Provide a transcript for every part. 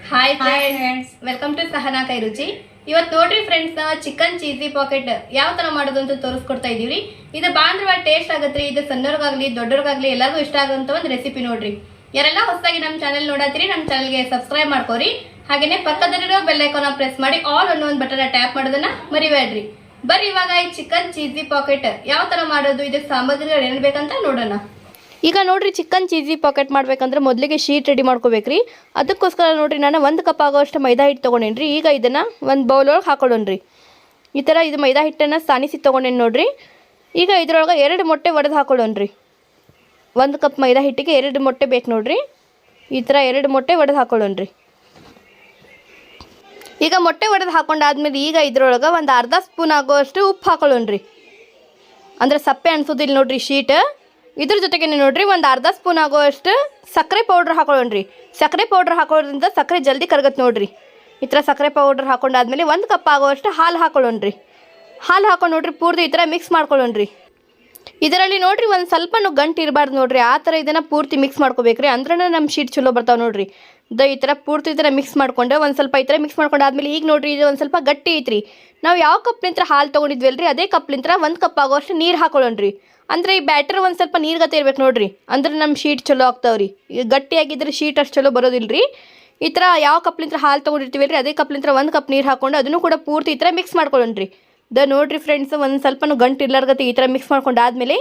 Hi friends welcome to Sahana ಕೈ ರುಚಿ ಇವತ್ತು ನೋಡ್ರಿ ಫ್ರೆಂಡ್ಸ್ ನಾವು ಚಿಕನ್ ಚೀಸಿ ಪಾಕೆಟ್ ಯಾವ ತರ ಮಾಡೋದು ಅಂತ ತೋರಿಸ್ಕೊಡ್ತಾ ಇದೀವಿ ಇದು ಬಾಂಧ್ರವ ಟೇಸ್ಟ್ ಆಗುತ್ತೆ ಇದು ಸಣ್ಣವ್ರಿಗಾಗ್ಲಿ ದೊಡ್ಡವ್ರಿಗಾಗ್ಲಿ ಎಲ್ಲರಿಗೂ ಇಷ್ಟ ಆಗುವಂತ ಒಂದು ರೆಸಿಪಿ ನೋಡ್ರಿ. ಯಾರೆಲ್ಲ ಹೊಸದಾಗಿ ನಮ್ಮ ಚಾನೆಲ್ ನೋಡತ್ತೀರಿ ನಮ್ಮ ಚಾನಲ್ಗೆ ಸಬ್ಸ್ಕ್ರೈಬ್ ಮಾಡ್ಕೋರಿ. ಹಾಗೇನೆ ಪಕ್ಕದಲ್ಲಿರೋ ಬೆಲ್ಲೈಕೋನ ಪ್ರೆಸ್ ಮಾಡಿ ಆಲ್ ಅನ್ನೋ ಒಂದು ಬಟನ್ ಟ್ಯಾಪ್ ಮಾಡೋದನ್ನ ಮರಿಬೇಡ್ರಿ. ಬರೀ ಇವಾಗ ಈ ಚಿಕನ್ ಚೀಸಿ ಪಾಕೆಟ್ ಯಾವ ತರ ಮಾಡೋದು ಇದಕ್ಕೆ ಸಾಮಗ್ರಿಗಳು ಏನ್ ಬೇಕಂತ ನೋಡೋಣ. ಈಗ ನೋಡ್ರಿ ಚಿಕನ್ ಚೀಸಿ ಪಾಕೆಟ್ ಮಾಡ್ಬೇಕಂದ್ರೆ ಮೊದಲಿಗೆ ಶೀಟ್ ರೆಡಿ ಮಾಡ್ಕೋಬೇಕ್ರಿ. ಅದಕ್ಕೋಸ್ಕರ ನೋಡ್ರಿ ನಾನು ಒಂದು ಕಪ್ ಆಗೋಷ್ಟು ಮೈದಾ ಹಿಟ್ಟು ತೊಗೊಂಡೇನ್ರಿ. ಈಗ ಇದನ್ನು ಒಂದು ಬೌಲ್ ಒಳಗೆ ಹಾಕೊಳ್ಳೋಣ್ರಿ. ಈ ಥರ ಇದು ಮೈದಾ ಹಿಟ್ಟನ್ನು ಸಾನಿಸಿ ತೊಗೊಂಡೇನಿ ನೋಡ್ರಿ. ಈಗ ಇದರೊಳಗೆ ಎರಡು ಮೊಟ್ಟೆ ಒಡೆದು ಹಾಕೊಳ್ಳೋಣ್ರಿ. ಒಂದು ಕಪ್ ಮೈದಾ ಹಿಟ್ಟಿಗೆ ಎರಡು ಮೊಟ್ಟೆ ಬೇಕು ನೋಡ್ರಿ. ಈ ಥರ ಎರಡು ಮೊಟ್ಟೆ ಒಡೆದು ಹಾಕೊಳ್ಳೋಣ್ರಿ. ಈಗ ಮೊಟ್ಟೆ ಒಡೆದು ಹಾಕೊಂಡಾದ್ಮೇಲೆ ಈಗ ಇದರೊಳಗೆ ಒಂದು ಅರ್ಧ ಸ್ಪೂನ್ ಆಗೋಷ್ಟು ಉಪ್ಪು ಹಾಕೊಳ್ಳೋಣ್ರಿ. ಅಂದರೆ ಸಪ್ಪೆ ಅನಿಸೋದಿಲ್ಲ ನೋಡ್ರಿ ಶೀಟ್ ಇದ್ರ ಜೊತೆಗೆ ನೋಡ್ರಿ ಒಂದು ಅರ್ಧ ಸ್ಪೂನ್ ಆಗೋಷ್ಟು ಸಕ್ಕರೆ ಪೌಡ್ರ್ ಹಾಕೊಳ್ಳೋಣ್ರಿ. ಸಕ್ಕರೆ ಪೌಡ್ರ್ ಹಾಕೊಳ್ಳೋದ್ರಿಂದ ಸಕ್ಕರೆ ಜಲ್ದಿ ಕರಗತ್ತೆ ನೋಡ್ರಿ. ಈ ಥರ ಸಕ್ಕರೆ ಪೌಡ್ರ್ ಹಾಕೊಂಡಾದ್ಮೇಲೆ ಒಂದು ಕಪ್ ಆಗೋಷ್ಟು ಹಾಲು ಹಾಕೊಳ್ಳೋಣ್ರಿ. ಹಾಲು ಹಾಕೊಂಡು ನೋಡ್ರಿ ಪೂರ್ತಿ ಈ ಥರ ಮಿಕ್ಸ್ ಮಾಡ್ಕೊಳ್ಳೋಣ್ರಿ. ಇದರಲ್ಲಿ ನೋಡ್ರಿ ಒಂದು ಸ್ವಲ್ಪನೂ ಗಂಟು ಇರಬಾರ್ದು ನೋಡ್ರಿ. ಆ ಥರ ಇದನ್ನು ಪೂರ್ತಿ ಮಿಕ್ಸ್ ಮಾಡ್ಕೋಬೇಕ್ರಿ. ಅಂದ್ರೆ ನಮ್ಮ ಶೀಟ್ ಚಲೋ ಬರ್ತಾವೆ ನೋಡ್ರಿ. ದ ಈ ಥರ ಪೂರ್ತಿ ಈ ಥರ ಮಿಕ್ಸ್ ಮಾಡ್ಕೊಂಡು ಒಂದು ಸ್ವಲ್ಪ ಈ ಥರ ಮಿಕ್ಸ್ ಮಾಡ್ಕೊಂಡು ಆದ್ಮೇಲೆ ಈಗ ನೋಡ್ರಿ ಇದು ಒಂದು ಸ್ವಲ್ಪ ಗಟ್ಟಿ ಐತ್ರಿ. ನಾವು ಯಾವ ಕಪ್ಲಿಂತ್ರ ಹಾಲು ತೊಗೊಂಡಿದ್ವಲ್ರಿ ಅದೇ ಕಪ್ಲಿಂತ್ರ ಒಂದು ಕಪ್ ಆಗೋಷ್ಟು ನೀರು ಹಾಕೊಳ್ಳೋಣ್ರಿ. ಅಂದ್ರೆ ಈ ಬ್ಯಾಟರ್ ಒಂದು ಸ್ವಲ್ಪ ನೀರ್ಗತೆ ಇರ್ಬೇಕು ನೋಡ್ರಿ. ಅಂದ್ರೆ ನಮ್ಮ ಶೀಟ್ ಚಲೋ ಆಗ್ತಾವ್ರಿ. ಗಟ್ಟಿಯಾಗಿದ್ರೆ ಶೀಟ್ ಅಷ್ಟು ಚಲೋ ಬರೋದಿಲ್ರಿ. ಈ ಥರ ಯಾವ ಕಪ್ಲಿಂತ್ರ ಹಾಲು ತೊಗೊಂಡಿರ್ತೀವಲ್ರಿ ಅದೇ ಕಪ್ಲಿಂತ್ರ ಒಂದು ಕಪ್ ನೀರು ಹಾಕೊಂಡು ಅದನ್ನು ಕೂಡ ಪೂರ್ತಿ ಈ ಥರ ಮಿಕ್ಸ್ ಮಾಡ್ಕೊಳ್ಳೋಣ್ರಿ. ದ ನೋಡ್ರಿ ಫ್ರೆಂಡ್ಸ್ ಒಂದು ಸ್ವಲ್ಪ ಗಂಟು ಇರ್ಲಾರ್ಗತ್ತೆ ಈ ಥರ ಮಿಕ್ಸ್ ಮಾಡ್ಕೊಂಡು ಆದಮೇಲೆ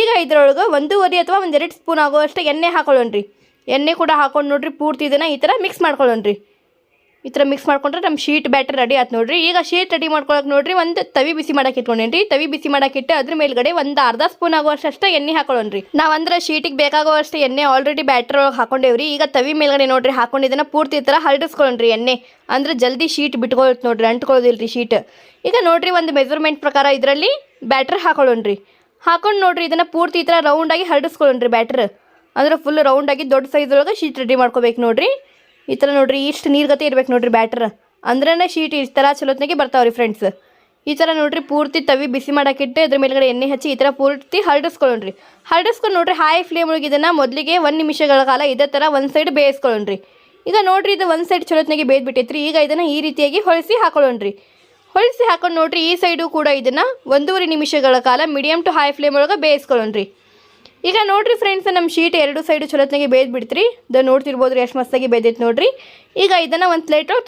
ಈಗ ಇದ್ರೊಳಗೆ ಒಂದೂವರೆ ಅಥವಾ ಒಂದು ಎರಡು ಸ್ಪೂನ್ ಆಗುವಷ್ಟು ಎಣ್ಣೆ ಹಾಕೊಳ್ಳೋಣ್ರಿ. ಎಣ್ಣೆ ಕೂಡ ಹಾಕೊಂಡು ನೋಡ್ರಿ ಪೂರ್ತಿ ಇದನ್ನು ಈ ಥರ ಮಿಕ್ಸ್ ಮಾಡ್ಕೊಳ್ಳೋಣ್ರಿ. ಈ ಥರ ಮಿಕ್ಸ್ ಮಾಡ್ಕೊಂಡ್ರೆ ನಮ್ಮ ಶೀಟ್ ಬ್ಯಾಟರ್ ರೆಡಿ ಆಯ್ತು ನೋಡಿರಿ. ಈಗ ಶೀಟ್ ರೆಡಿ ಮಾಡ್ಕೊಳಕ್ಕೆ ನೋಡಿರಿ, ಒಂದು ತವಿ ಬಿಸಿ ಮಾಡಕ್ಕೆ ಇಟ್ಕೊಂಡೇನ್ರಿ. ತವಿ ಬಿಸಿ ಮಾಡಕ್ಕೆ ಇಟ್ಟು ಅದ್ರ ಮೇಲ್ಗಡೆ ಒಂದು ಅರ್ಧ ಸ್ಪೂನ್ ಆಗುವಷ್ಟು ಎಣ್ಣೆ ಹಾಕೊಳ್ಳೋಣ್ರಿ. ನಾವು ಅಂದ್ರೆ ಶೀಟಿಗೆ ಬೇಕಾಗುವಷ್ಟು ಎಣ್ಣೆ ಆಲ್ರೆಡಿ ಬ್ಯಾಟರ್ ಒಳಗೆ ಹಾಕೊಂಡೇವ್ರಿ. ಈಗ ತವಿ ಮೇಲ್ಗಡೆ ನೋಡ್ರಿ ಹಾಕೊಂಡು ಇದನ್ನ ಪೂರ್ತಿ ಥರ ಹರಡಿಸ್ಕೊಳ್ಳೋಣ್ರಿ ಎಣ್ಣೆ. ಅಂದ್ರೆ ಜಲ್ದಿ ಶೀಟ್ ಬಿಟ್ಕೊಳ್ತು ನೋಡ್ರಿ ರೀ ಶೀಟ್ ಈಗ ನೋಡ್ರಿ ಒಂದು ಮೆಜರ್ಮೆಂಟ್ ಪ್ರಕಾರ ಇದರಲ್ಲಿ ಬ್ಯಾಟರ್ ಹಾಕೊಳ್ಳೋಣ್ರಿ. ಹಾಕೊಂಡು ನೋಡ್ರಿ, ಇದನ್ನ ಪೂರ್ತಿ ಈ ಥರ ರೌಂಡಾಗಿ ಹರಡಿಸ್ಕೊಳ್ಳೋಣ್ರಿ ಬ್ಯಾಟರ್ ಅಂದ್ರೆ ಫುಲ್ ರೌಂಡಾಗಿ ದೊಡ್ಡ ಸೈಜ್ ಒಳಗೆ ಶೀಟ್ ರೆಡಿ ಮಾಡ್ಕೋಬೇಕು ನೋಡ್ರಿ. ಈ ಥರ ನೋಡ್ರಿ, ಇಷ್ಟು ನೀರ್ಗತೆ ಇರ್ಬೇಕು ನೋಡ್ರಿ ಬ್ಯಾಟ್ರ್ ಅಂದ್ರೇ ಶೀಟ್ ಈ ಥರ ಚಲೋತ್ನಾಗೆ ಬರ್ತಾವ್ರಿ ಫ್ರೆಂಡ್ಸ್ ಈ ಥರ ನೋಡ್ರಿ ಪೂರ್ತಿ ತವಿ ಬಿಸಿ ಮಾಡೋಕ್ಕಿಟ್ಟು ಅದ್ರ ಮೇಲ್ಗಡೆ ಎಣ್ಣೆ ಹಚ್ಚಿ ಈ ಥರ ಪೂರ್ತಿ ಹರಡಿಸ್ಕೊಳ್ಳೋಣ್ರಿ ಹರಡಿಸ್ಕೊಂಡು ನೋಡ್ರಿ ಹೈ ಫ್ಲೇಮ್ ಒಳಗೆ ಇದನ್ನು ಮೊದಲಿಗೆ ಒಂದು ನಿಮಿಷಗಳ ಕಾಲ ಇದೇ ಥರ ಒಂದು ಸೈಡ್ ಬೇಯಿಸ್ಕೊಳ್ಳೋಣ್ರಿ ಈಗ ನೋಡ್ರಿ ಇದು ಒಂದು ಸೈಡ್ ಚಲೋತ್ನಾಗೆ ಬೇಯ್ದ್ಬಿಟ್ಟೈತ್ರಿ, ಈಗ ಇದನ್ನು ಈ ರೀತಿಯಾಗಿ ಹೊಳಿಸಿ ಹಾಕೊಳ್ಳೋಣ್ರಿ ಹೊಳಿಸಿ ಹಾಕೊಂಡು ನೋಡ್ರಿ ಈ ಸೈಡು ಕೂಡ ಇದನ್ನು ಒಂದೂವರೆ ನಿಮಿಷಗಳ ಕಾಲ ಮೀಡಿಯಮ್ ಟು ಹೈ ಫ್ಲೇಮ್ ಒಳಗೆ ಬೇಯಿಸ್ಕೊಳ್ಳೋಣ್ರಿ ಈಗ ನೋಡ್ರಿ ಫ್ರೆಂಡ್ಸ್ ನಮ್ಮ ಶೀಟ್ ಎರಡು ಸೈಡು ಚಲೋತ್ನಾಗೆ ಬೇಯ್ದು ಬಿಡ್ತ್ರಿ. ದ ನೋಡ್ತಿರ್ಬೋದು ಎಷ್ಟು ಮಸ್ತಾಗಿ ಬೇದೈತೆ ನೋಡ್ರಿ. ಈಗ ಇದನ್ನು ಒಂದು ಪ್ಲೇಟ್ ಒಳಗೆ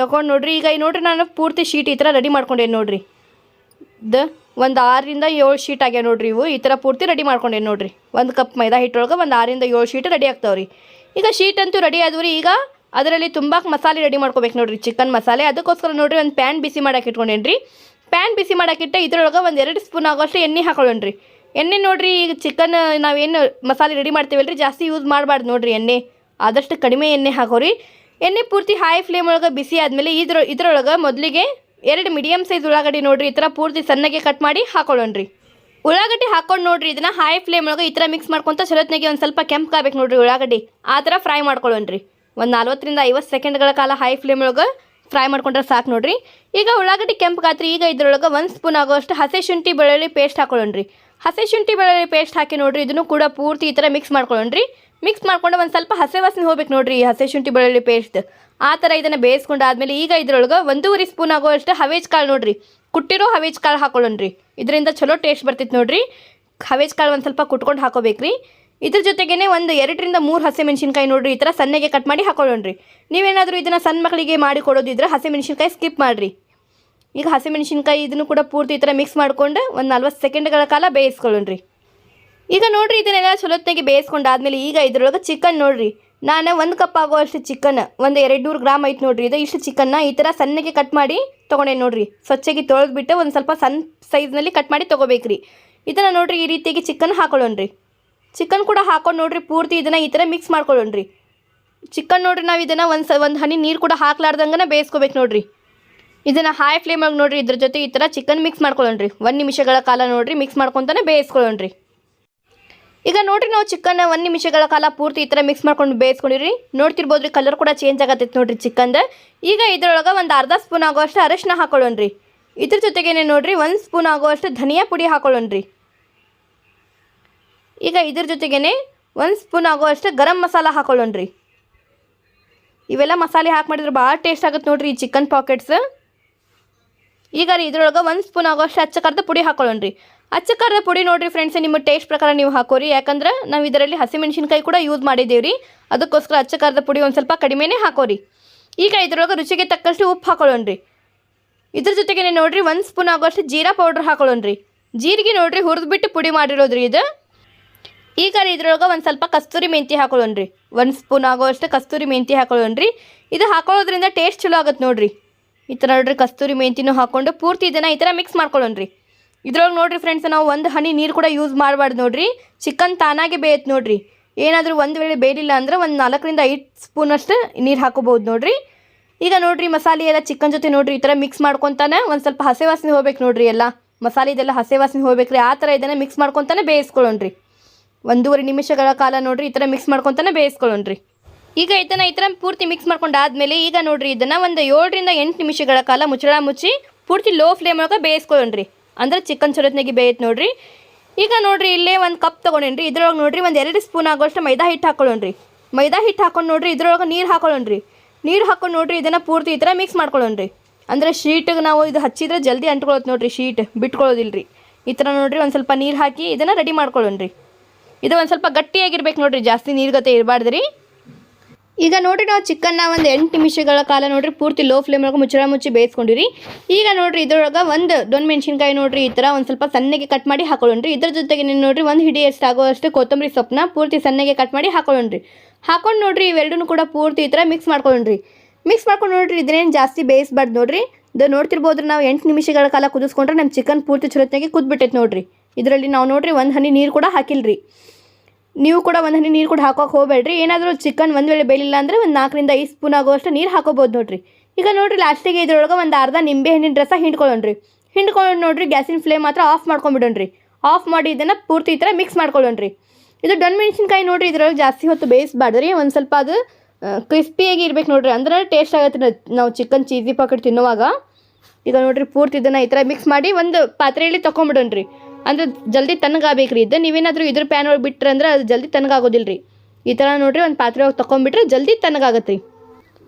ತಗೊಂಡು ನೋಡ್ರಿ, ಈಗ ನೋಡ್ರಿ ನಾನು ಪೂರ್ತಿ ಶೀಟ್ ಈ ಥರ ರೆಡಿ ಮಾಡ್ಕೊಂಡೇನು ನೋಡ್ರಿ. ದ ಒಂದು ಆರರಿಂದ ಏಳು ಶೀಟ್ ಆಗ್ಯಾವ ನೋಡ್ರಿ ಇವು. ಈ ಥರ ಪೂರ್ತಿ ರೆಡಿ ಮಾಡ್ಕೊಂಡೇನು ನೋಡ್ರಿ. ಒಂದು ಕಪ್ ಮೈದಾ ಹಿಟ್ಟೊಳಗೆ ಒಂದು ಆರರಿಂದ ಏಳು ಶೀಟ್ ರೆಡಿ ಆಗ್ತಾವ್ರಿ. ಈಗ ಶೀಟ್ ಅಂತೂ ರೆಡಿ ಆದ್ರಿ ಈಗ ಅದರಲ್ಲಿ ತುಂಬ ಮಸಾಲೆ ರೆಡಿ ಮಾಡ್ಕೋಬೇಕು ನೋಡ್ರಿ. ಚಿಕನ್ ಮಸಾಲೆ. ಅದಕ್ಕೋಸ್ಕರ ನೋಡ್ರಿ ಒಂದು ಪ್ಯಾನ್ ಬಿಸಿ ಮಾಡಕ್ಕೆ ಇಟ್ಕೊಂಡೇನ್ರಿ. ಪ್ಯಾನ್ ಬಿಸಿ ಮಾಡಕ್ಕಿಟ್ಟ ಇದರೊಳಗೆ ಒಂದು ಎರಡು ಸ್ಪೂನ್ ಆಗೋಷ್ಟು ಎಣ್ಣೆ ಹಾಕೊಳ್ಳೋಣ್ರಿ. ಎಣ್ಣೆ ನೋಡ್ರಿ, ಈಗ ಚಿಕನ್ ನಾವೇನು ಮಸಾಲೆ ರೆಡಿ ಮಾಡ್ತೀವಲ್ರಿ, ಜಾಸ್ತಿ ಯೂಸ್ ಮಾಡಬಾರ್ದು ನೋಡ್ರಿ ಎಣ್ಣೆ. ಆದಷ್ಟು ಕಡಿಮೆ ಎಣ್ಣೆ ಹಾಕೋರಿ. ಎಣ್ಣೆ ಪೂರ್ತಿ ಹೈ ಫ್ಲೇಮ್ ಒಳಗೆ ಬಿಸಿ ಆದಮೇಲೆ ಇದ್ರ, ಇದ್ರೊಳಗೆ ಮೊದಲಿಗೆ ಎರಡು ಮೀಡಿಯಮ್ ಸೈಜ್ ಉಳ್ಳಾಗಡ್ಡಿ ನೋಡ್ರಿ, ಈ ಥರ ಪೂರ್ತಿ ಸಣ್ಣಗೆ ಕಟ್ ಮಾಡಿ ಹಾಕೊಳ್ಳೋಣ್ರಿ. ಉಳ್ಳಾಗಡ್ಡಿ ಹಾಕೊಂಡು ನೋಡ್ರಿ, ಇದನ್ನ ಹೈ ಫ್ಲೇಮ್ ಒಳಗೆ ಈ ಥರ ಮಿಕ್ಸ್ ಮಾಡ್ಕೊತ ಚಲೋತ್ನಾಗೆ ಒಂದು ಸ್ವಲ್ಪ ಕೆಂಪು ಕಾಬೇಕು ನೋಡ್ರಿ ಉಳ್ಳಾಗಡ್ಡಿ. ಆ ಥರ ಫ್ರೈ ಮಾಡ್ಕೊಳ್ಳೋಣ್ರಿ. ಒಂದು ನಲ್ವತ್ತರಿಂದ ಐವತ್ತು ಸೆಕೆಂಡ್ಗಳ ಕಾಲ ಹೈ ಫ್ಲೇಮ್ ಒಳಗೆ ಫ್ರೈ ಮಾಡ್ಕೊಂಡ್ರೆ ಸಾಕು ನೋಡ್ರಿ. ಈಗ ಉಳ್ಳಾಗಡ್ಡಿ ಕೆಂಪು ಈಗ ಇದ್ರೊಳಗೆ ಒಂದು ಸ್ಪೂನ್ ಆಗೋಷ್ಟು ಹಸಿ ಶುಂಠಿ ಬೆಳ್ಳುಳ್ಳಿ ಪೇಸ್ಟ್ ಹಾಕೊಳ್ಳೋಣ್ರಿ. ಹಸಿ ಶುಂಠಿ ಬೆಳ್ಳುಳ್ಳಿ ಪೇಸ್ಟ್ ಹಾಕಿ ನೋಡ್ರಿ, ಇದನ್ನು ಕೂಡ ಪೂರ್ತಿ ಈ ಥರ ಮಿಕ್ಸ್ ಮಾಡ್ಕೊಳ್ಳೋಣ್ರಿ. ಮಿಕ್ಸ್ ಮಾಡ್ಕೊಂಡು ಒಂದು ಸ್ವಲ್ಪ ಹಸೆ ವಾಸನೆ ಹೋಗ್ಬೇಕು ನೋಡ್ರಿ ಈ ಹಸಿ ಶುಂಠಿ ಬೆಳ್ಳುಳ್ಳಿ ಪೇಸ್ಟ್ ಆ ಥರ ಇದನ್ನು ಬೇಯಿಸ್ಕೊಂಡು ಆದಮೇಲೆ ಈಗ ಇದ್ರೊಳಗೆ ಒಂದೂವರೆ ಸ್ಪೂನ್ ಆಗುವಷ್ಟು ಹವೇಜ್ ಕಾಳು ನೋಡ್ರಿ. ಕುಟ್ಟಿರೋ ಹವೇಜ್ ಕಾಳು ಹಾಕೊಳ್ಳೋಣ್ರಿ. ಇದರಿಂದ ಚಲೋ ಟೇಸ್ಟ್ ಬರ್ತಿತ್ತು ನೋಡ್ರಿ. ಹವೇಜ್ ಕಾಳು ಒಂದು ಸ್ವಲ್ಪ ಕುಟ್ಕೊಂಡು ಹಾಕೋಬೇಕ್ರಿ. ಇದ್ರ ಜೊತೆಗೇ ಒಂದು ಎರಡರಿಂದ ಮೂರು ಹಸಿ ಮೆಣಸಿನ್ಕಾಯಿ ನೋಡ್ರಿ, ಈ ಥರ ಸಣ್ಣಗೆ ಕಟ್ ಮಾಡಿ ಹಾಕೊಳ್ಳೋಣ್ರಿ. ನೀವೇನಾದರೂ ಇದನ್ನು ಸಣ್ಣ ಮಕ್ಕಳಿಗೆ ಮಾಡಿ ಕೊಡೋದಿದ್ರೆ ಹಸಿ ಮೆಣಸಿನ್ಕಾಯಿ ಸ್ಕಿಪ್ ಮಾಡಿರಿ. ಈಗ ಹಸಿಮೆಣಸಿನ್ಕಾಯಿ ಇದನ್ನು ಕೂಡ ಪೂರ್ತಿ ಈ ಥರ ಮಿಕ್ಸ್ ಮಾಡ್ಕೊಂಡು ಒಂದು ನಲ್ವತ್ತು ಸೆಕೆಂಡ್ಗಳ ಕಾಲ ಬೇಯಿಸ್ಕೊಳ್ಳೋಣ್ರಿ. ಈಗ ನೋಡ್ರಿ ಇದನ್ನೆಲ್ಲ ಚಲೋತ್ನಾಗೆ ಬೇಯಿಸ್ಕೊಂಡಾದ್ಮೇಲೆ ಈಗ ಇದರೊಳಗೆ ಚಿಕನ್ ನೋಡಿರಿ. ನಾನು ಒಂದು ಕಪ್ ಆಗುವಷ್ಟು ಚಿಕನ್ ಒಂದು ಎರಡು ನೂರು ಗ್ರಾಮ್ ಐತೆ ನೋಡಿರಿ. ಇದು ಇಷ್ಟು ಚಿಕನ್ನ ಈ ಥರ ಸಣ್ಣಗೆ ಕಟ್ ಮಾಡಿ ತೊಗೊಂಡೆ ನೋಡಿರಿ. ಸ್ವಚ್ಛಗೆ ತೊಳೆದ್ಬಿಟ್ಟು ಒಂದು ಸ್ವಲ್ಪ ಸಣ್ಣ ಸೈಜ್ನಲ್ಲಿ ಕಟ್ ಮಾಡಿ ತೊಗೋಬೇಕ್ರಿ. ಇದನ್ನು ನೋಡಿರಿ ಈ ರೀತಿಯಾಗಿ ಚಿಕನ್ ಹಾಕೊಳ್ಳೋಣ್ರಿ. ಚಿಕನ್ ಕೂಡ ಹಾಕೊಂಡು ನೋಡಿರಿ ಪೂರ್ತಿ ಇದನ್ನು ಈ ಥರ ಮಿಕ್ಸ್ ಮಾಡ್ಕೊಳ್ಳೋಣ್ರಿ. ಚಿಕನ್ ನೋಡಿರಿ ನಾವು ಇದನ್ನು ಒಂದು ಸ, ಒಂದು ಹನಿ ನೀರು ಕೂಡ ಹಾಕ್ಲಾರ್ದಂಗೆ ಬೇಯಿಸ್ಕೋಬೇಕು ನೋಡ್ರಿ. ಇದನ್ನು ಹೈ ಫ್ಲೇಮ್ ಒಳಗೆ ನೋಡ್ರಿ, ಇದ್ರ ಜೊತೆ ಈ ಥರ ಚಿಕನ್ ಮಿಕ್ಸ್ ಮಾಡ್ಕೊಳ್ಳೋಣ್ರಿ. ಒಂದು ನಿಮಿಷಗಳ ಕಾಲ ನೋಡ್ರಿ ಮಿಕ್ಸ್ ಮಾಡ್ಕೊತಾನೆ ಬೇಯಿಸ್ಕೊಳ್ಳೋಣ್ರಿ. ಈಗ ನೋಡ್ರಿ ನಾವು ಚಿಕನ್ ಒಂದು ನಿಮಿಷಗಳ ಕಾಲ ಪೂರ್ತಿ ಈ ಥರ ಮಿಕ್ಸ್ ಮಾಡ್ಕೊಂಡು ಬೇಯಿಸ್ಕೊಂಡಿರಿ. ನೋಡ್ತಿರ್ಬೋದ್ರಿ ಕಲರ್ ಕೂಡ ಚೇಂಜ್ ಆಗತ್ತೈತೆ ನೋಡ್ರಿ ಚಿಕನ್ದ ಈಗ ಇದರೊಳಗೆ ಒಂದು ಅರ್ಧ ಸ್ಪೂನ್ ಆಗುವಷ್ಟು ಅರಶಿನ ಹಾಕೊಳ್ಳೋಣ್ರಿ. ಇದ್ರ ಜೊತೆಗೇನೆ ನೋಡ್ರಿ, ಒಂದು ಸ್ಪೂನ್ ಆಗುವಷ್ಟು ಧನಿಯಾ ಪುಡಿ ಹಾಕೊಳ್ಳೋಣ್ರಿ. ಈಗ ಇದ್ರ ಜೊತೆಗೇನೆ ಒಂದು ಸ್ಪೂನ್ ಆಗುವಷ್ಟು ಗರಂ ಮಸಾಲ ಹಾಕೊಳ್ಳೋಣ್ರಿ. ಇವೆಲ್ಲ ಮಸಾಲೆ ಹಾಕಿ ಮಾಡಿದ್ರೆ ಭಾಳ ಟೇಸ್ಟ್ ಆಗುತ್ತೆ ನೋಡ್ರಿ ಈ ಚಿಕನ್ ಪಾಕೆಟ್ಸ್ ಈಗ ರೀ ಇದ್ರೊಳಗೆ ಒಂದು ಸ್ಪೂನ್ ಆಗೋಷ್ಟು ಅಚ್ಚ ಖಾರದ ಪುಡಿ ಹಾಕೊಳ್ಳೋಣ್ರಿ. ಅಚ್ಚ ಖಾರದ ಪುಡಿ ನೋಡಿರಿ ಫ್ರೆಂಡ್ಸ್ ನಿಮ್ಮ ಟೇಸ್ಟ್ ಪ್ರಕಾರ ನೀವು ಹಾಕೋರಿ. ಯಾಕಂದ್ರೆ ನಾವು ಇದರಲ್ಲಿ ಹಸಿಮೆಣಸಿನ್ಕಾಯಿ ಕೂಡ ಯೂಸ್ ಮಾಡಿದ್ದೀವಿ ರೀ. ಅದಕ್ಕೋಸ್ಕರ ಅಚ್ಚ ಖಾರದ ಪುಡಿ ಒಂದು ಸ್ವಲ್ಪ ಕಡಿಮೆನೇ ಹಾಕೋರಿ. ಈಗ ಇದ್ರೊಳಗೆ ರುಚಿಗೆ ತಕ್ಕಷ್ಟು ಉಪ್ಪು ಹಾಕೊಳ್ಳೋಣ್ರಿ. ಇದ್ರ ಜೊತೆಗೆ ನೋಡಿರಿ ಒಂದು ಸ್ಪೂನ್ ಆಗೋಷ್ಟು ಜೀರಾ ಪೌಡ್ರ್ ಹಾಕೊಳ್ಳೋಣ್ರಿ. ಜೀರಿಗೆ ನೋಡಿರಿ ಹುರಿದು ಬಿಟ್ಟು ಪುಡಿ ಮಾಡಿರೋದ್ರಿ ಇದು. ಈಗ ರೀ ಇದ್ರೊಳಗೆ ಒಂದು ಸ್ವಲ್ಪ ಕಸ್ತೂರಿ ಮೆಂತಿ ಹಾಕೊಳ್ಳೋಣ್ರಿ. ಒಂದು ಸ್ಪೂನ್ ಆಗೋಷ್ಟು ಕಸ್ತೂರಿ ಮೆಂತಿ ಹಾಕೊಳ್ಳೋಣ್ರಿ. ಇದು ಹಾಕೊಳ್ಳೋದ್ರಿಂದ ಟೇಸ್ಟ್ ಚಲೋ ಆಗುತ್ತೆ ನೋಡ್ರಿ. ಈ ಥರ ನೋಡ್ರಿ ಕಸ್ತೂರಿ ಮೆಂತಿನೂ ಹಾಕ್ಕೊಂಡು ಪೂರ್ತಿ ಇದನ್ನು ಈ ಥರ ಮಿಕ್ಸ್ ಮಾಡ್ಕೊಳ್ಳೋಣ್ರಿ. ಇದ್ರೊಳಗೆ ನೋಡ್ರಿ ಫ್ರೆಂಡ್ಸ್ ನಾವು ಒಂದು ಹನಿ ನೀರು ಕೂಡ ಯೂಸ್ ಮಾಡಬಾರ್ದು ನೋಡ್ರಿ. ಚಿಕನ್ ತಾನಾಗೆ ಬೇಯುತ್ತೆ ನೋಡ್ರಿ. ಏನಾದರೂ ಒಂದು ವೇಳೆ ಬೇಯಲಿಲ್ಲ ಅಂದ್ರೆ ಒಂದು ನಾಲ್ಕರಿಂದ ಐದು ಸ್ಪೂನಷ್ಟು ನೀರು ಹಾಕೋಬೋದು ನೋಡ್ರಿ. ಈಗ ನೋಡ್ರಿ ಮಸಾಲೆ ಎಲ್ಲ ಚಿಕನ್ ಜೊತೆ ನೋಡ್ರಿ ಈ ಥರ ಮಿಕ್ಸ್ ಮಾಡ್ಕೊತಾನೆ ಒಂದು ಸ್ವಲ್ಪ ಹಸೆ ವಾಸನೆ ಹೋಗ್ಬೇಕು ನೋಡ್ರಿ ಎಲ್ಲ. ಮಸಾಲೆ ಇದೆಲ್ಲ ಹಸೆ ವಾಸನೆ ಹೋಗ್ಬೇಕ್ರಿ, ಆ ಥರ ಇದನ್ನು ಮಿಕ್ಸ್ ಮಾಡ್ಕೊತಾನೆ ಬೇಯಿಸ್ಕೊಳ್ಳೋಣ್ರಿ. ಒಂದೂವರೆ ನಿಮಿಷಗಳ ಕಾಲ ನೋಡ್ರಿ ಈ ಥರ ಮಿಕ್ಸ್ ಮಾಡ್ಕೊತಾನೆ ಬೇಯಿಸ್ಕೊಳ್ಳೋಣ್ರಿ. ಈಗ ಇದನ್ನು ಈ ಥರ ಪೂರ್ತಿ ಮಿಕ್ಸ್ ಮಾಡ್ಕೊಂಡಾದ್ಮೇಲೆ ಈಗ ನೋಡಿರಿ ಇದನ್ನು ಒಂದು ಏಳರಿಂದ ಎಂಟು ನಿಮಿಷಗಳ ಕಾಲ ಮುಚ್ಚಳ ಮುಚ್ಚಿ ಪೂರ್ತಿ ಲೋ ಫ್ಲೇಮ್ ಒಳಗೆ ಬೇಯಿಸ್ಕೊಳ್ಳೋಣ್ರಿ ಅಂದ್ರೆ ಚಿಕನ್ ಚೊಲೋತ್ನಾಗಿ ಬೇಯುತ್ತೆ ನೋಡಿರಿ. ಈಗ ನೋಡ್ರಿ ಇಲ್ಲೇ ಒಂದು ಕಪ್ ತೊಗೊಂಡೇನ್ರಿ. ಇದ್ರೊಳಗೆ ನೋಡಿರಿ ಒಂದು ಎರಡು ಸ್ಪೂನ್ ಆಗೋಷ್ಟು ಮೈದಾ ಹಿಟ್ಟು ಹಾಕೊಳ್ಳೋಣ್ರಿ. ಮೈದಾ ಹಿಟ್ಟು ಹಾಕೊಂಡು ನೋಡ್ರಿ ಇದ್ರೊಳಗೆ ನೀರು ಹಾಕೊಳ್ಳೋಣ್ರಿ. ನೀರು ಹಾಕೊಂಡು ನೋಡ್ರಿ ಇದನ್ನು ಪೂರ್ತಿ ಈ ಥರ ಮಿಕ್ಸ್ ಮಾಡ್ಕೊಳ್ಳೋಣ್ರಿ. ಅಂದರೆ ಶೀಟಿಗೆ ನಾವು ಇದು ಹಚ್ಚಿದ್ರೆ ಜಲ್ದಿ ಅಂಟ್ಕೊಳ್ಳೋದು ನೋಡಿರಿ ಶೀಟ್ ಬಿಟ್ಕೊಳ್ಳೋದಿಲ್ಲರಿ ಈ ಥರ ನೋಡಿರಿ ಒಂದು ಸ್ವಲ್ಪ ನೀರು ಹಾಕಿ ಇದನ್ನು ರೆಡಿ ಮಾಡ್ಕೊಳ್ಳೋಣ್ರಿ. ಇದು ಒಂದು ಸ್ವಲ್ಪ ಗಟ್ಟಿಯಾಗಿರ್ಬೇಕು ನೋಡ್ರಿ. ಜಾಸ್ತಿ ನೀರ್ಗತೆ ಇರಬಾರ್ದು ರೀ ಈಗ ನೋಡಿರಿ ನಾವು ಚಿಕನ್ನ ಒಂದು ಎಂಟು ನಿಮಿಷಗಳ ಕಾಲ ನೋಡ್ರಿ ಪೂರ್ತಿ ಲೋ ಫ್ಲೇಮ್ ಒಳಗೆ ಮುಚ್ಚಳ ಮುಚ್ಚಿ ಬೇಯಿಸ್ಕೊಂಡಿರಿ. ಈಗ ನೋಡ್ರಿ ಇದ್ರೊಳಗೆ ಒಂದು ದೊನ್ ಮೆಣಸಿನ್ಕಾಯಿ ನೋಡ್ರಿ ಈ ಥರ ಒಂದು ಸ್ವಲ್ಪ ಸಣ್ಣಗೆ ಕಟ್ ಮಾಡಿ ಹಾಕೊಳ್ಳೋಣ್ರಿ. ಇದ್ರ ಜೊತೆಗೆ ನೀವು ನೋಡ್ರಿ ಒಂದು ಹಿಡಿಯಷ್ಟು ಆಗೋಷ್ಟು ಕೊತ್ತಂಬರಿ ಸೊಪ್ಪನ್ನ ಪೂರ್ತಿ ಸಣ್ಣಗೆ ಕಟ್ ಮಾಡಿ ಹಾಕೊಳ್ಳೋಣ್ರಿ. ಹಾಕೊಂಡು ನೋಡ್ರಿ ಇವೆರಡೂ ಕೂಡ ಪೂರ್ತಿ ಈ ಥರ ಮಿಕ್ಸ್ ಮಾಡ್ಕೊಳ್ಳೋಣ್ರಿ. ಮಿಕ್ಸ್ ಮಾಡ್ಕೊಂಡು ನೋಡ್ರಿ ಇದನ್ನೇನು ಜಾಸ್ತಿ ಬೇಯಿಸ್ಬಾರ್ದು ನೋಡ್ರಿ. ಇದು ನೋಡ್ತಿರ್ಬೋದ್ರಿ ನಾವು ಎಂಟು ನಿಮಿಷಗಳ ಕಾಲ ಕುದಿಸ್ಕೊಂಡ್ರೆ ನಮ್ಮ ಚಿಕನ್ ಪೂರ್ತಿ ಚಲೋತ್ನಾಗೆ ಕುದ್ಬಿಟ್ಟೈತೆ ನೋಡ್ರಿ. ಇದರಲ್ಲಿ ನಾವು ನೋಡ್ರಿ ಒಂದು ಹನಿ ನೀರು ಕೂಡ ಹಾಕಿಲ್ರಿ. ನೀವು ಕೂಡ ಒಂದು ಹನಿ ನೀರು ಕೂಡ ಹಾಕೋಕೆ ಹೋಗಬೇಡ್ರಿ. ಏನಾದರೂ ಚಿಕನ್ ಒಂದು ವೇಳೆ ಬೆಳಿಲ್ಲ ಅಂದರೆ ಒಂದು ನಾಲ್ಕರಿಂದ ಐದು ಸ್ಪೂನ್ ಆಗುವಷ್ಟು ನೀರು ಹಾಕೋಬೋದು ನೋಡಿರಿ. ಈಗ ನೋಡಿರಿ ಲಾಸ್ಟಿಗೆ ಇದ್ರೊಳಗೆ ಒಂದು ಅರ್ಧ ನಿಂಬೆ ಹಣ್ಣಿನ ರಸ ಹಿಂಡ್ಕೊಳ್ಳೋಣ್ರಿ. ಹಿಂಡ್ಕೊಂಡು ನೋಡಿರಿ ಗ್ಯಾಸಿನ ಫ್ಲೇಮ್ ಮಾತ್ರ ಆಫ್ ಮಾಡ್ಕೊಂಬಿಡೋಣ್ರಿ. ಆಫ್ ಮಾಡಿ ಇದನ್ನು ಪೂರ್ತಿ ಈ ಥರ ಮಿಕ್ಸ್ ಮಾಡ್ಕೊಳ್ಳೋಣ್ರಿ. ಇದು ಡೊಣ್ ಮೆಣಸಿನ್ಕಾಯಿ ನೋಡಿರಿ, ಇದ್ರೊಳಗೆ ಜಾಸ್ತಿ ಹೊತ್ತು ಬೇಯಿಸ್ಬಾರ್ದ್ರಿ. ಒಂದು ಸ್ವಲ್ಪ ಅದು ಕ್ರಿಸ್ಪಿಯಾಗಿ ಇರ್ಬೇಕು ನೋಡಿರಿ. ಅಂದ್ರೆ ಟೇಸ್ಟ್ ಆಗುತ್ತೆ ನಾವು ಚಿಕನ್ ಚೀಸಿ ಪಾಕೆಟ್ ತಿನ್ನುವಾಗ. ಈಗ ನೋಡ್ರಿ ಪೂರ್ತಿ ಇದನ್ನು ಈ ಥರ ಮಿಕ್ಸ್ ಮಾಡಿ ಒಂದು ಪಾತ್ರೆಯಲ್ಲಿ ತೊಗೊಂಬಿಡೋಣ್ರಿ ಅಂದ್ರೆ ಜಲ್ದಿ ತಣ್ಣಗಾಗಬೇಕ್ರಿ. ಇದ್ದ ಇದು ನೀವೇನಾದರೂ ಇದ್ರ ಪ್ಯಾನ್ ಒಳಗೆ ಬಿಟ್ರೆ ಅಂದ್ರೆ ಅದು ಜಲ್ದಿ ತಣ್ಣಗಾಗೋದಿಲ್ಲ ರೀ ಈ ಥರ ನೋಡಿರಿ ಒಂದು ಪಾತ್ರೆ ಒಳಗೆ ತೊಗೊಂಡ್ಬಿಟ್ರೆ ಜಲ್ದಿ ತಣ್ಣಗಾಗತ್ತೆ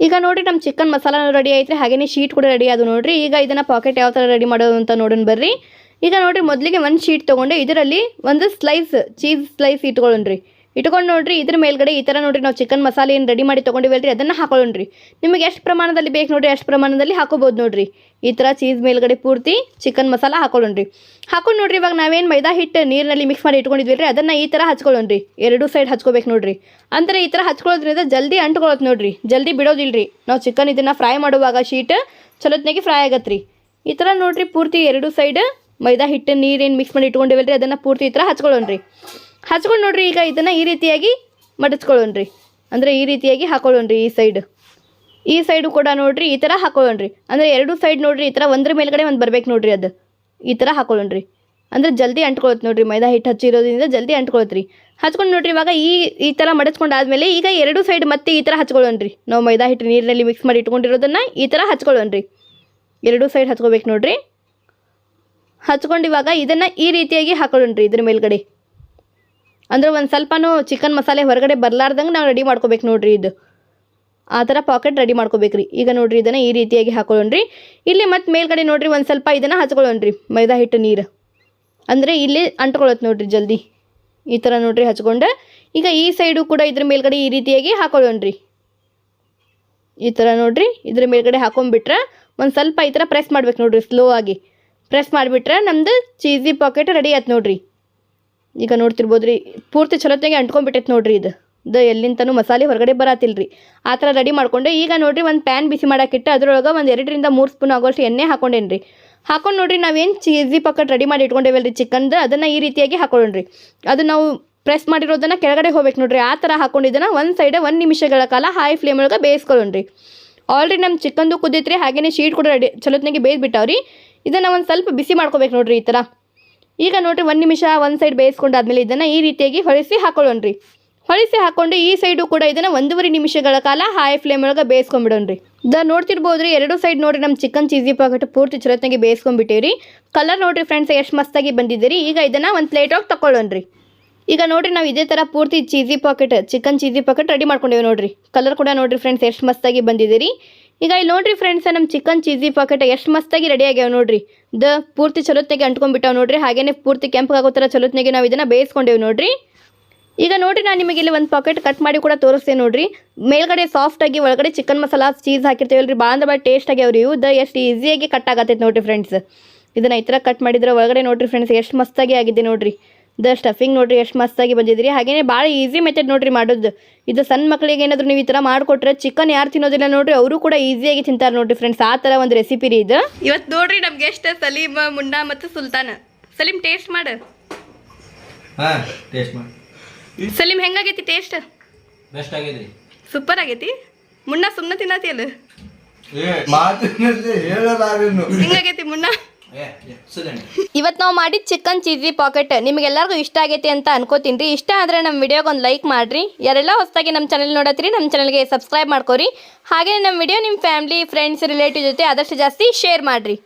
ಈಗ ನೋಡಿರಿ ನಮ್ಮ ಚಿಕನ್ ಮಸಾಲ ರೆಡಿ ಐತ್ರಿ. ಹಾಗೇನೇ ಶೀಟ್ ಕೂಡ ರೆಡಿ ಅದು ನೋಡಿರಿ. ಈಗ ಇದನ್ನು ಪಾಕೆಟ್ ಯಾವ ಥರ ರೆಡಿ ಮಾಡೋದು ಅಂತ ನೋಡೋಣ ಬರ್ರಿ. ಈಗ ನೋಡಿರಿ ಮೊದಲಿಗೆ ಒಂದು ಶೀಟ್ ತೊಗೊಂಡೆ ಇದರಲ್ಲಿ ಒಂದು ಸ್ಲೈಸ್ ಚೀಸ್ ಸ್ಲೈಸ್ ಇಟ್ಕೊಳ್ಳೋಣ್ರಿ ಇಟ್ಕೊಂಡು ನೋಡ್ರಿ, ಇದ್ರ ಮೇಲ್ಗಡೆ ಈ ಥರ ನೋಡ್ರಿ, ನಾವು ಚಿಕನ್ ಮಸಾಲೆ ಏನು ರೆಡಿ ಮಾಡಿ ತೊಗೊಂಡಿವಲ್ರಿ ಅದನ್ನು ಹಾಕೊಳ್ಳೋಣ್ರಿ. ನಿಮಗೆ ಎಷ್ಟು ಪ್ರಮಾಣದಲ್ಲಿ ಬೇಕು ನೋಡ್ರಿ, ಅಷ್ಟು ಪ್ರಮಾಣದಲ್ಲಿ ಹಾಕೋಬೋದು ನೋಡ್ರಿ. ಈ ಥರ ಚೀಸ್ ಮೇಲ್ಗಡೆ ಪೂರ್ತಿ ಚಿಕನ್ ಮಸಾಲ ಹಾಕೊಳ್ಳೋಣ್ರಿ. ಹಾಕೊಂಡು ನೋಡ್ರಿ, ಇವಾಗ ನಾವೇನು ಮೈದಾ ಹಿಟ್ಟು ನೀರಿನಲ್ಲಿ ಮಿಕ್ಸ್ ಮಾಡಿ ಇಟ್ಕೊಂಡಿದ್ವಿ ರೀ ಅದನ್ನು ಈ ಥರ ಹಚ್ಕೊಳ್ಳೋಣ್ರಿ. ಎರಡೂ ಸೈಡ್ ಹಚ್ಕೋಬೇಕು ನೋಡ್ರಿ. ಅಂದರೆ ಈ ಥರ ಹಚ್ಕೊಳ್ಳೋದ್ರಿಂದ ಜಲ್ದಿ ಅಂಟ್ಕೊಳ್ಳೋದು ನೋಡ್ರಿ, ಜಲ್ದಿ ಬಿಡೋದಿಲ್ರಿ. ನಾವು ಚಿಕನ್ ಇದನ್ನು ಫ್ರೈ ಮಾಡುವಾಗ ಶೀಟ್ ಚಲೋತ್ನಾಗಿ ಫ್ರೈ ಆಗತ್ತೆ ರೀ ಈ ಥರ ನೋಡ್ರಿ, ಪೂರ್ತಿ ಎರಡು ಸೈಡ್ ಮೈದಾ ಹಿಟ್ಟು ನೀರೇನು ಮಿಕ್ಸ್ ಮಾಡಿ ಇಟ್ಕೊಂಡಿವಲ್ರಿ ಅದನ್ನು ಪೂರ್ತಿ ಈ ಥರ ಹಚ್ಕೊಳ್ಳೋಣ್ರಿ. ಹಚ್ಕೊಂಡು ನೋಡ್ರಿ, ಈಗ ಇದನ್ನು ಈ ರೀತಿಯಾಗಿ ಮಡಚ್ಕೊಳ್ಳೋಣ್ರಿ. ಅಂದರೆ ಈ ರೀತಿಯಾಗಿ ಹಾಕೊಳ್ಳೋಣ್ರಿ ಈ ಸೈಡ್ ಈ ಸೈಡು ಕೂಡ ನೋಡ್ರಿ, ಈ ಥರ ಹಾಕೊಳ್ಳೋಣ್ರಿ. ಅಂದರೆ ಎರಡು ಸೈಡ್ ನೋಡ್ರಿ, ಈ ಥರ ಒಂದ್ರ ಮೇಲ್ಗಡೆ ಒಂದು ಬರ್ಬೇಕು ನೋಡ್ರಿ ಅದು. ಈ ಥರ ಹಾಕೊಳ್ಳೋಣ್ರಿ. ಅಂದರೆ ಜಲ್ದಿ ಅಂಟ್ಕೊಳತ್ತೆ ನೋಡ್ರಿ, ಮೈದಾ ಹಿಟ್ಟು ಹಚ್ಚಿರೋದ್ರಿಂದ ಜಲ್ದಿ ಅಂಟ್ಕೊಳತ್ರಿ. ಹಚ್ಕೊಂಡು ನೋಡ್ರಿ, ಇವಾಗ ಈ ಈ ಥರ ಮಡಚ್ಕೊಂಡಾದ್ಮೇಲೆ ಈಗ ಎರಡು ಸೈಡ್ ಮತ್ತೆ ಈ ಥರ ಹಚ್ಕೊಳ್ಳೋಣ್ರಿ. ನಾವು ಮೈದಾ ಹಿಟ್ಟು ನೀರಿನಲ್ಲಿ ಮಿಕ್ಸ್ ಮಾಡಿ ಇಟ್ಕೊಂಡಿರೋದನ್ನು ಈ ಥರ ಹಚ್ಕೊಳ್ಳೋಣ್ರಿ. ಎರಡು ಸೈಡ್ ಹಚ್ಕೋಬೇಕು ನೋಡ್ರಿ. ಹಚ್ಕೊಂಡು ಇವಾಗ ಇದನ್ನು ಈ ರೀತಿಯಾಗಿ ಹಾಕೊಳ್ಳೋಣ್ರಿ ಇದ್ರ ಮೇಲ್ಗಡೆ. ಅಂದ್ರೆ ಒಂದು ಸ್ವಲ್ಪನೂ ಚಿಕನ್ ಮಸಾಲೆ ಹೊರಗಡೆ ಬರಲಾರ್ದಂಗೆ ನಾವು ರೆಡಿ ಮಾಡ್ಕೋಬೇಕು ನೋಡ್ರಿ ಇದು. ಆ ಥರ ಪಾಕೆಟ್ ರೆಡಿ ಮಾಡ್ಕೋಬೇಕ್ರಿ. ಈಗ ನೋಡ್ರಿ ಇದನ್ನು ಈ ರೀತಿಯಾಗಿ ಹಾಕೊಳ್ಳೋಣ್ರಿ. ಇಲ್ಲಿ ಮತ್ತೆ ಮೇಲ್ಗಡೆ ನೋಡ್ರಿ ಒಂದು ಸ್ವಲ್ಪ ಇದನ್ನು ಹಚ್ಕೊಳ್ಳೋಣ್ರಿ, ಮೈದಾ ಹಿಟ್ಟು ನೀರು. ಅಂದರೆ ಇಲ್ಲಿ ಅಂಟ್ಕೊಳ್ಳುತ್ತೆ ನೋಡ್ರಿ ಜಲ್ದಿ. ಈ ಥರ ನೋಡ್ರಿ ಹಚ್ಕೊಂಡು, ಈಗ ಈ ಸೈಡು ಕೂಡ ಇದ್ರ ಮೇಲ್ಗಡೆ ಈ ರೀತಿಯಾಗಿ ಹಾಕೊಳ್ಳೋಣ್ರಿ. ಈ ಥರ ನೋಡ್ರಿ, ಇದ್ರ ಮೇಲ್ಗಡೆ ಹಾಕೊಂಡ್ಬಿಟ್ರೆ ಒಂದು ಸ್ವಲ್ಪ ಈ ಥರ ಪ್ರೆಸ್ ಮಾಡ್ಬೇಕು ನೋಡ್ರಿ ಸ್ಲೋ ಆಗಿ. ಪ್ರೆಸ್ ಮಾಡಿಬಿಟ್ರೆ ನಮ್ಮದು ಚೀಸಿ ಪಾಕೆಟ್ ರೆಡಿ ಆಯ್ತು ನೋಡ್ರಿ. ಈಗ ನೋಡ್ತಿರ್ಬೋದು ರೀ ಪೂರ್ತಿ ಚಲೋತ್ನಾಗೆ ಅಂಟ್ಕೊಂಡ್ಬಿಟ್ಟೈತೆ ನೋಡ್ರಿ ಇದು. ಇದು ಎಲ್ಲಿಂತನೂ ಮಸಾಲೆ ಹೊರಗಡೆ ಬರತ್ತಿಲ್ಲ ರೀ ಆ ಥರ ರೆಡಿ ಮಾಡ್ಕೊಂಡು. ಈಗ ನೋಡಿರಿ ಒಂದು ಪ್ಯಾನ್ ಬಿಸಿ ಮಾಡೋಕ್ಕಿಟ್ಟು ಅದರೊಳಗೆ ಒಂದು ಎರಡರಿಂದ ಮೂರು ಸ್ಪೂನ್ ಆಗೋಷ್ಟು ಎಣ್ಣೆ ಹಾಕೊಂಡೇನಿ ರೀ ಹಾಕೊಂಡು ನೋಡಿರಿ ನಾವೇನು ಚೀಸಿ ಪಕ್ಕಟ್ ರೆಡಿ ಮಾಡಿ ಇಟ್ಕೊಂಡೇವಲ್ಲ ರೀ ಚಿಕನ್ದು ಅದನ್ನು ಈ ರೀತಿಯಾಗಿ ಹಾಕೊಳ್ಳೋಣ್ರಿ. ಅದು ನಾವು ಪ್ರೆಸ್ ಮಾಡಿರೋದನ್ನು ಕೆಳಗಡೆ ಹೋಗ್ಬೇಕು ನೋಡ್ರಿ. ಆ ಥರ ಹಾಕೊಂಡಿದ್ದನ್ನು ಒಂದು ಸೈಡೆ ಒಂದು ನಿಮಿಷಗಳ ಕಾಲ ಹೈ ಫ್ಲೇಮ್ ಒಳಗೆ ಬೇಯಿಸ್ಕೊಳ್ಳೋಣ್ರಿ. ಆಲ್ರೆಡಿ ನಮ್ಮ ಚಿಕನ್ದು ಕುದೈತ್ರಿ ಹಾಗೆಯೇ ಶೀಟ್ ಕೂಡ ರೆಡಿ ಚಲೋತ್ನಾಗೆ ಬೇಯ್ದುಬಿಟ್ಟಾವ್ರಿ. ಇದನ್ನು ಒಂದು ಸ್ವಲ್ಪ ಬಿಸಿ ಮಾಡ್ಕೋಬೇಕು ನೋಡ್ರಿ ಈ ಥರ. ಈಗ ನೋಡಿರಿ ಒಂದು ನಿಮಿಷ, ಒಂದು ಸೈಡ್ ಬೇಯಿಸ್ಕೊಂಡಾದ್ಮೇಲೆ ಇದನ್ನು ಈ ರೀತಿಯಾಗಿ ಹೊಳಿಸಿ ಹಾಕೊಳ್ಳೋಣ್ರಿ. ಹೊಳಿಸಿ ಹಾಕೊಂಡು ಈ ಸೈಡು ಕೂಡ ಇದನ್ನು ಒಂದೂವರೆ ನಿಮಿಷಗಳ ಕಾಲ ಹೈ ಫ್ಲೇಮ್ ಒಳಗೆ ಬೇಯಿಸ್ಕೊಂಬಿಡೋಣ್ರಿ ದ ನೋಡ್ತಿರ್ಬೋದ್ರಿ, ಎರಡು ಸೈಡ್ ನೋಡ್ರಿ ನಮ್ಮ ಚಿಕನ್ ಚೀಸಿ ಪಾಕೆಟ್ ಪೂರ್ತಿ ಚಲೋತ್ನಾಗೆ ರೀ ಕಲರ್ ನೋಡ್ರಿ ಫ್ರೆಂಡ್ಸ್ ಎಷ್ಟು ಮಸ್ತಾಗಿ ಬಂದಿದ್ದೀರಿ. ಈಗ ಇದನ್ನು ಒಂದು ಪ್ಲೇಟಾಗಿ ತಗೊಳ್ಳೋಣ್ರಿ ಈಗ ನೋಡ್ರಿ ನಾವು ಇದೇ ಥರ ಪೂರ್ತಿ cheesy pocket chicken cheesy pocket ready ಮಾಡ್ಕೊಂಡೇವೆ ನೋಡ್ರಿ. ಕಲರ್ ಕೂಡ ನೋಡ್ರಿ ಫ್ರೆಂಡ್ಸ್ ಎಷ್ಟು ಮಸ್ತಾಗಿ ಬಂದಿದ್ದೀರಿ. ಈಗ ಇಲ್ಲಿ ನೋಡ್ರಿ ಫ್ರೆಂಡ್ಸ್ ನಮ್ಮ ಚಿಕನ್ ಚೀಸಿ ಪಾಕೆಟ್ ಎಷ್ಟು ಮಸ್ತಾಗಿ ರೆಡಿ ಆಗ್ಯಾವೆ ನೋಡ್ರಿ. ದ ಪೂರ್ತಿ ಚಲೋತ್ನಾಗೆ ಅಂಟ್ಕೊಂಡ್ಬಿಟ್ಟಾವೆ ನೋಡ್ರಿ. ಹಾಗೇನೆ ಪೂರ್ತಿ ಕೆಂಪಗಾಗೋ ಥರ ಚಲೋತ್ನಾಗೆ ನಾವು ಇದನ್ನು ಬೇಯಿಸ್ಕೊಂಡೇವೆ ನೋಡ್ರಿ. ಈಗ ನೋಡ್ರಿ ನಾನು ನಿಮಗೆ ಇಲ್ಲಿ ಒಂದು ಪಾಕೆಟ್ ಕಟ್ ಮಾಡಿ ಕೂಡ ತೋರಿಸ್ತೇನೆ ನೋಡ್ರಿ. ಮೇಲ್ಗಡೆ ಸಾಫ್ಟಾಗಿ ಒಳಗಡೆ ಚಿಕನ್ ಮಸಾಲ ಚೀಸ್ ಹಾಕಿರ್ತೀವಲ್ರಿ ಭಾಳ ಭಾಳ ಟೇಸ್ಟ್ ಆಗ್ಯಾವ್ರಿ ಇವು ದ ಎಷ್ಟು ಈಸಿಯಾಗಿ ಕಟ್ ಆಗತ್ತೈತೆ ನೋಡ್ರಿ ಫ್ರೆಂಡ್ಸ್ ಇದನ್ನ ಈ ಥರ ಕಟ್ ಮಾಡಿದ್ರೆ ಒಳಗಡೆ ನೋಡ್ರಿ ಫ್ರೆಂಡ್ಸ್ ಎಷ್ಟು ಮಸ್ತಾಗಿ ಆಗಿದೆ ನೋಡ್ರಿ. ದ ಸ್ಟಫಿಂಗ್ ನೋಡ್ರಿ ಎಷ್ಟು ಮಸ್ತಾಗಿ ಬಂದಿದ್ರಿ. ಹಾಗೇನೆ ಭಾಳ ಈಸಿ ಮೆಥಡ್ ನೋಡ್ರಿ ಮಾಡೋದು. ಇದು ಸಣ್ಣ ಮಕ್ಕಳಿಗೆ ಏನಾದರೂ ನೀವು ಈ ಥರ ಮಾಡಿಕೊಟ್ರೆ ಚಿಕನ್ ಯಾರು ತಿನ್ನೋದಿಲ್ಲ ನೋಡ್ರಿ ಅವರು ಕೂಡ ಈಸಿಯಾಗಿ ತಿಂತಾರೆ ನೋಡ್ರಿ ಫ್ರೆಂಡ್ಸ್ ಆ ಥರ ಒಂದು ರೆಸಿಪಿ ರೀ ಇದು. ಇವತ್ತು ನೋಡ್ರಿ ನಮ್ಗೆ ಎಷ್ಟು ಸಲೀಮ್ ಮುನ್ನಾ ಮತ್ತು ಸುಲ್ತಾನ. ಸಲೀಮ್ ಟೇಸ್ಟ್ ಮಾಡು. ಹಾಂ ಟೇಸ್ಟ್ ಮಾಡಿ. ಸಲೀಮ್ ಹೆಂಗಾಗೈತಿ ಟೇಸ್ಟ್ ಬೆಸ್ಟ್ ಸೂಪರ್ ಆಗೈತಿ. ಮುನ್ನ ಸುಮ್ಮನೆ ತಿನ್ನತಿ ಅಲ್ಲ ಹೆಂಗಾಗೈತಿ ಮುನ್ನ? ಇವತ್ತು ನಾವು ಮಾಡಿದ ಚಿಕನ್ ಚೀಸಿ ಪಾಕೆಟ್ ನಿಮಗೆಲ್ಲರಿಗೂ ಇಷ್ಟ ಆಗೈತಿ ಅಂತ ಅನ್ಕೋತೀನಿ ರೀ. ಇಷ್ಟ ಆದರೆ ನಮ್ಮ ವಿಡಿಯೋಗೆ ಒಂದು ಲೈಕ್ ಮಾಡಿರಿ. ಯಾರೆಲ್ಲ ಹೊಸದಾಗಿ ನಮ್ಮ ಚಾನಲ್ ನೋಡತ್ತೀರಿ ನಮ್ಮ ಚಾನಲ್ಗೆ ಸಬ್ಸ್ಕ್ರೈಬ್ ಮಾಡ್ಕೊರಿ. ಹಾಗೆ ನಮ್ಮ ವಿಡಿಯೋ ನಿಮ್ಮ ಫ್ಯಾಮಿಲಿ ಫ್ರೆಂಡ್ಸ್ ರಿಲೇಟಿವ್ ಜೊತೆ ಆದಷ್ಟು ಜಾಸ್ತಿ ಶೇರ್ ಮಾಡಿರಿ.